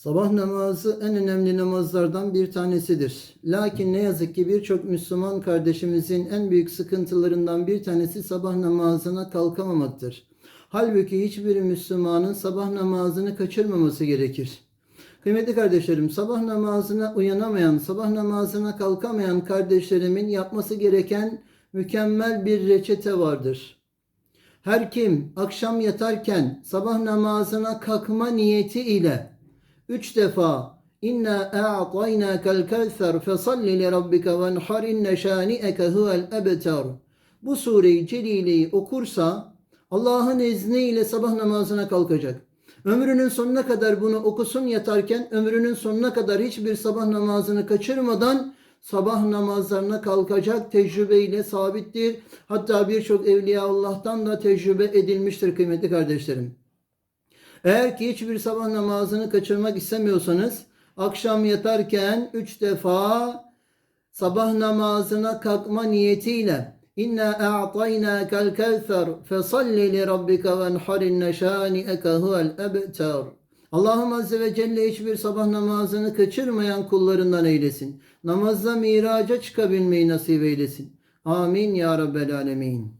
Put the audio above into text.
Sabah namazı en önemli namazlardan bir tanesidir. Lakin ne yazık ki birçok Müslüman kardeşimizin en büyük sıkıntılarından bir tanesi sabah namazına kalkamamaktır. Halbuki hiçbir Müslümanın sabah namazını kaçırmaması gerekir. Kıymetli kardeşlerim, sabah namazına uyanamayan, sabah namazına kalkamayan kardeşlerimin yapması gereken mükemmel bir reçete vardır. Her kim akşam yatarken sabah namazına kalkma niyeti ile üç defa İnna a'taynâkel kevser fesalli li rabbike venhar inne şâni'eke huvel ebtar bu sureyi celileyi okursa Allah'ın izniyle sabah namazına kalkacak. Ömrünün sonuna kadar bunu okusun yatarken ömrünün sonuna kadar hiçbir sabah namazını kaçırmadan sabah namazlarına kalkacak tecrübeyle sabittir. Hatta birçok evliya Allah'tan da tecrübe edilmiştir kıymetli kardeşlerim. Eğer ki hiçbir sabah namazını kaçırmak istemiyorsanız akşam yatarken üç defa sabah namazına kalkma niyetiyle İnna a'taynâkel kevser fesalli li rabbike venhar inne şâni'eke huvel ebtar. Allah'ım Azze ve Celle hiçbir sabah namazını kaçırmayan kullarından eylesin. Namazda miraca çıkabilmeyi nasip eylesin. Amin ya Rabbel Alemin.